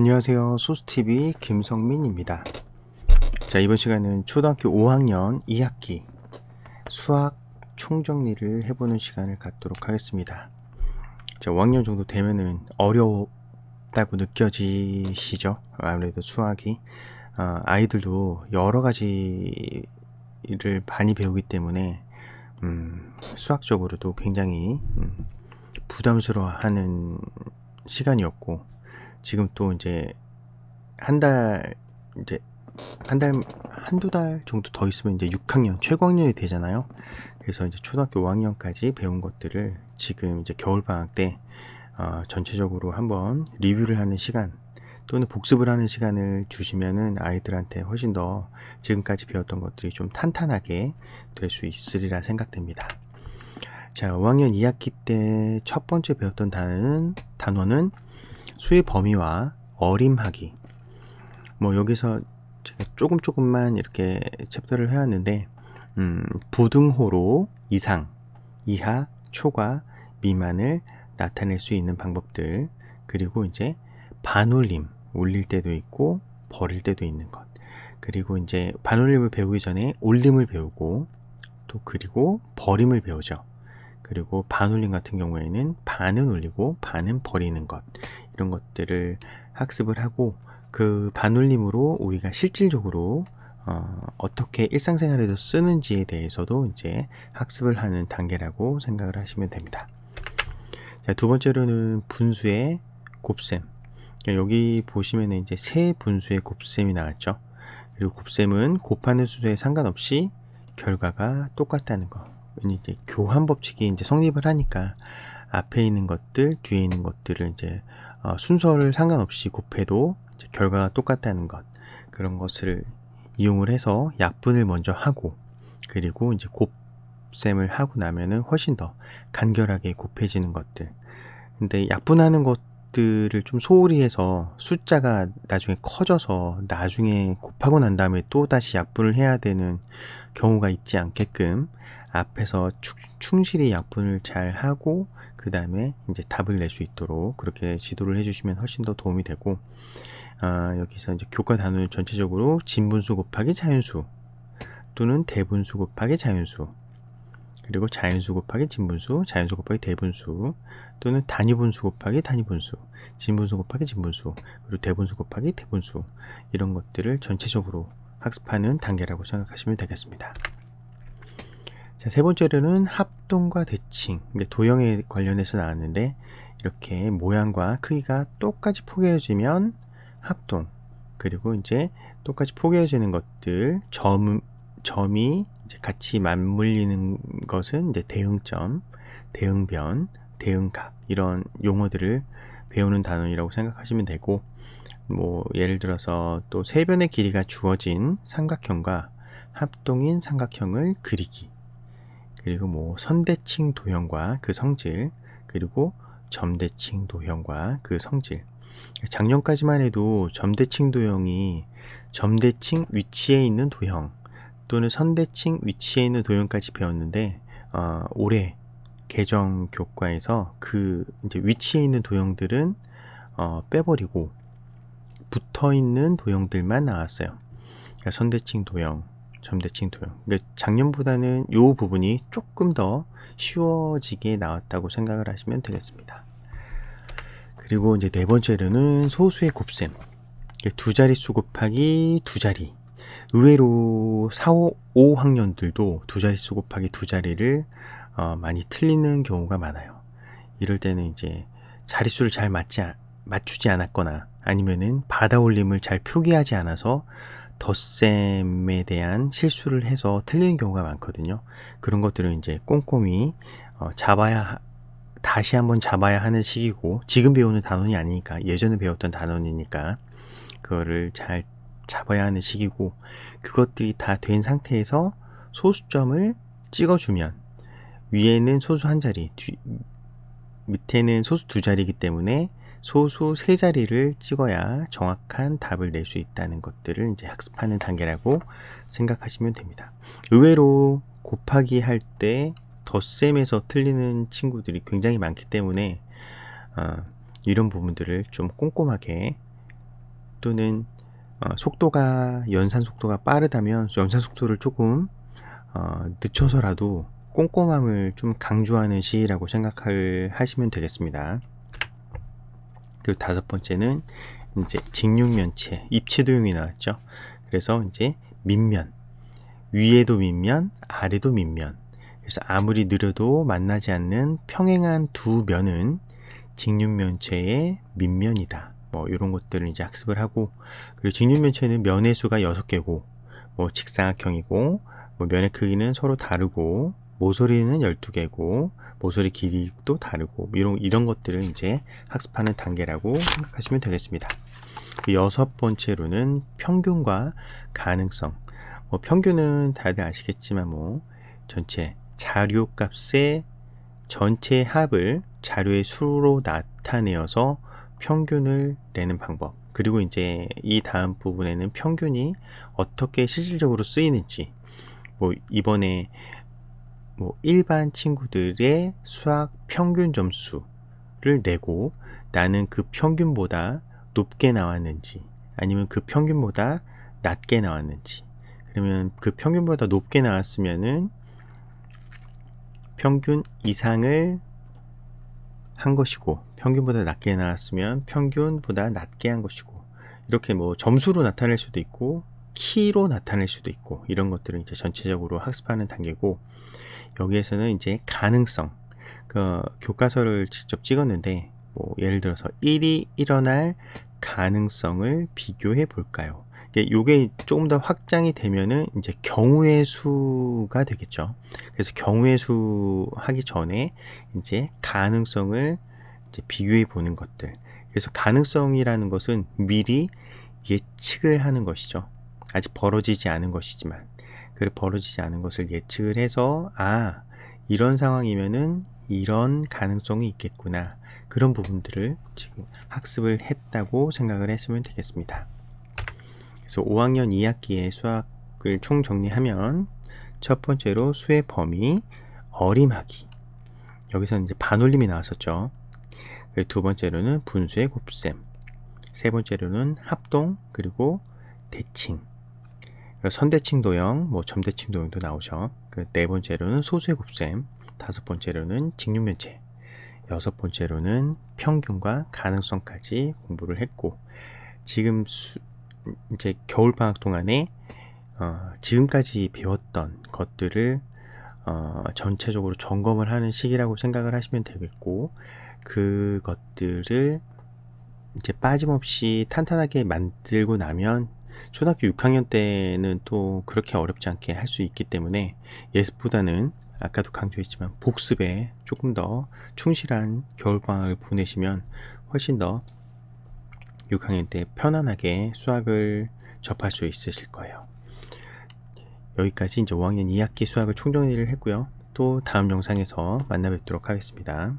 안녕하세요. 소스TV 김성민입니다. 자, 이번 시간은 초등학교 5학년 2학기 수학 총정리를 해보는 시간을 갖도록 하겠습니다. 자, 5학년 정도 되면은 어렵다고 느껴지시죠? 아무래도 수학이. 어, 아이들도 여러 가지를 많이 배우기 때문에, 음, 수학적으로도 굉장히, 음, 부담스러워하는 시간이었고, 지금 또 이제 한 달 이제 한 달 한두 달 정도 더 있으면 이제 6학년 최고학년이 되잖아요. 그래서 이제 초등학교 5학년까지 배운 것들을 지금 이제 겨울 방학 때 어, 전체적으로 한번 리뷰를 하는 시간 또는 복습을 하는 시간을 주시면은 아이들한테 훨씬 더 지금까지 배웠던 것들이 좀 탄탄하게 될 수 있으리라 생각됩니다. 자, 5학년 2학기 때 첫 번째 배웠던 단어는 단어는 수의 범위와 어림하기. 뭐 여기서 제가 조금 조금만 이렇게 챕터를 해왔는데 음, 부등호로 이상, 이하, 초과, 미만을 나타낼 수 있는 방법들 그리고 이제 반올림 올릴 때도 있고 버릴 때도 있는 것. 그리고 이제 반올림을 배우기 전에 올림을 배우고 또 그리고 버림을 배우죠. 그리고 반올림 같은 경우에는 반은 올리고 반은 버리는 것 이런 것들을 학습을 하고 그 반올림으로 우리가 실질적으로 어, 어떻게 일상생활에서 쓰는지에 대해서도 이제 학습을 하는 단계라고 생각을 하시면 됩니다. 자, 두 번째로는 분수의 곱셈. 그러니까 여기 보시면 이제 세 분수의 곱셈이 나왔죠. 그리고 곱셈은 곱하는 수에 상관없이 결과가 똑같다는 거. 이제 교환 법칙이 이제 성립을 하니까 앞에 있는 것들, 뒤에 있는 것들을 이제 어, 순서를 상관없이 곱해도 결과가 똑같다는 것 그런 것을 이용을 해서 약분을 먼저 하고 그리고 이제 곱셈을 하고 나면은 훨씬 더 간결하게 곱해지는 것들. 근데 약분하는 것들을 좀 소홀히 해서 숫자가 나중에 커져서 나중에 곱하고 난 다음에 또 다시 약분을 해야 되는 경우가 있지 않게끔 앞에서 충실히 약분을 잘 하고 그 다음에 이제 답을 낼 수 있도록 그렇게 지도를 해주시면 훨씬 더 도움이 되고 아, 여기서 이제 교과 단위를 전체적으로 진분수 곱하기 자연수 또는 대분수 곱하기 자연수 그리고 자연수 곱하기 진분수, 자연수 곱하기 대분수 또는 단위분수 곱하기 단위분수, 진분수 곱하기 진분수 그리고 대분수 곱하기 대분수 이런 것들을 전체적으로 학습하는 단계라고 생각하시면 되겠습니다. 자, 세 번째로는 합동과 대칭. 도형에 관련해서 나왔는데 이렇게 모양과 크기가 똑같이 포개어지면 합동. 그리고 이제 똑같이 포개어지는 것들 점 점이 같이 맞물리는 것은 이제 대응점, 대응변, 대응각 이런 용어들을 배우는 단원이라고 생각하시면 되고 뭐 예를 들어서 또 세 변의 길이가 주어진 삼각형과 합동인 삼각형을 그리기 그리고 뭐 선대칭 도형과 그 성질, 그리고 점대칭 도형과 그 성질. 작년까지만 해도 점대칭 도형이 점대칭 위치에 있는 도형 또는 선대칭 위치에 있는 도형까지 배웠는데 어, 올해 개정 교과에서 그 이제 위치에 있는 도형들은 어, 빼버리고 붙어 있는 도형들만 나왔어요. 그러니까 선대칭 도형, 점대칭 도형. 그러니까 작년보다는 이 부분이 조금 더 쉬워지게 나왔다고 생각을 하시면 되겠습니다. 그리고 이제 네 번째로는 소수의 곱셈. 두 자릿수 곱하기 두 자리. 의외로 4, 5, 5학년들도 두 자릿수 곱하기 두 자리를 어, 많이 틀리는 경우가 많아요. 이럴 때는 이제 자릿수를 잘 맞지, 맞추지 않았거나 아니면은 받아올림을 잘 표기하지 않아서 덧셈에 대한 실수를 해서 틀리는 경우가 많거든요. 그런 것들은 이제 꼼꼼히 어, 잡아야 다시 한번 잡아야 하는 시기고 지금 배우는 단원이 아니니까 예전에 배웠던 단원이니까 그거를 잘 잡아야 하는 시기고 그것들이 다 된 상태에서 소수점을 찍어주면 위에는 소수 한 자리 뒤, 밑에는 소수 두 자리이기 때문에 소수 세 자리를 찍어야 정확한 답을 낼 수 있다는 것들을 이제 학습하는 단계라고 생각하시면 됩니다. 의외로 곱하기 할 때 덧셈에서 틀리는 친구들이 굉장히 많기 때문에 어, 이런 부분들을 좀 꼼꼼하게 또는 어, 속도가 연산 속도가 빠르다면 연산 속도를 조금 어, 늦춰서라도 꼼꼼함을 좀 강조하는 시라고 생각을 하시면 되겠습니다. 그리고 다섯 번째는 이제 직육면체, 입체도용이 나왔죠. 그래서 이제 밑면, 위에도 밑면, 아래도 밑면. 그래서 아무리 느려도 만나지 않는 평행한 두 면은 직육면체의 밑면이다. 뭐 이런 것들을 이제 학습을 하고 그리고 직육면체는 면의 수가 6개고 뭐 직사각형이고 뭐 면의 크기는 서로 다르고 모서리는 12개고 모서리 길이도 다르고 뭐 이런 이런 것들을 이제 학습하는 단계라고 생각하시면 되겠습니다. 그 여섯 번째로는 평균과 가능성. 뭐 평균은 다들 아시겠지만 뭐 전체 자료 값의 전체 합을 자료의 수로 나타내어서 평균을 내는 방법. 그리고 이제 이 다음 부분에는 평균이 어떻게 실질적으로 쓰이는지. 뭐 이번에 뭐 일반 친구들의 수학 평균 점수를 내고 나는 그 평균보다 높게 나왔는지 아니면 그 평균보다 낮게 나왔는지. 그러면 그 평균보다 높게 나왔으면은 평균 이상을 한 것이고 평균보다 낮게 나왔으면 평균보다 낮게 한 것이고 이렇게 뭐 점수로 나타낼 수도 있고 키로 나타낼 수도 있고 이런 것들을 이제 전체적으로 학습하는 단계고 여기에서는 이제 가능성 그 교과서를 직접 찍었는데 뭐 예를 들어서 1이 일어날 가능성을 비교해 볼까요? 이게 조금 더 확장이 되면은 이제 경우의 수가 되겠죠. 그래서 경우의 수 하기 전에 이제 가능성을 이제 비교해 보는 것들. 그래서 가능성이라는 것은 미리 예측을 하는 것이죠. 아직 벌어지지 않은 것이지만, 그 벌어지지 않은 것을 예측을 해서 아 이런 상황이면은 이런 가능성이 있겠구나. 그런 부분들을 지금 학습을 했다고 생각을 했으면 되겠습니다. 그래서 5학년 2학기의 수학을 총 정리하면 첫 번째로 수의 범위, 어림하기. 여기서는 이제 반올림이 나왔었죠. 두 번째로는 분수의 곱셈. 세 번째로는 합동, 그리고 대칭. 선대칭 도형, 뭐 점대칭 도형도 나오죠. 네 번째로는 소수의 곱셈. 다섯 번째로는 직육면체. 여섯 번째로는 평균과 가능성까지 공부를 했고, 지금 수, 이제 겨울 방학 동안에 어, 지금까지 배웠던 것들을 어, 전체적으로 점검을 하는 시기라고 생각을 하시면 되겠고 그것들을 이제 빠짐없이 탄탄하게 만들고 나면 초등학교 6학년 때는 또 그렇게 어렵지 않게 할 수 있기 때문에 예습보다는 아까도 강조했지만 복습에 조금 더 충실한 겨울방학을 보내시면 훨씬 더 6학년 때 편안하게 수학을 접할 수 있으실 거예요. 여기까지 이제 5학년 2학기 수학을 총정리를 했고요. 또 다음 영상에서 만나 뵙도록 하겠습니다.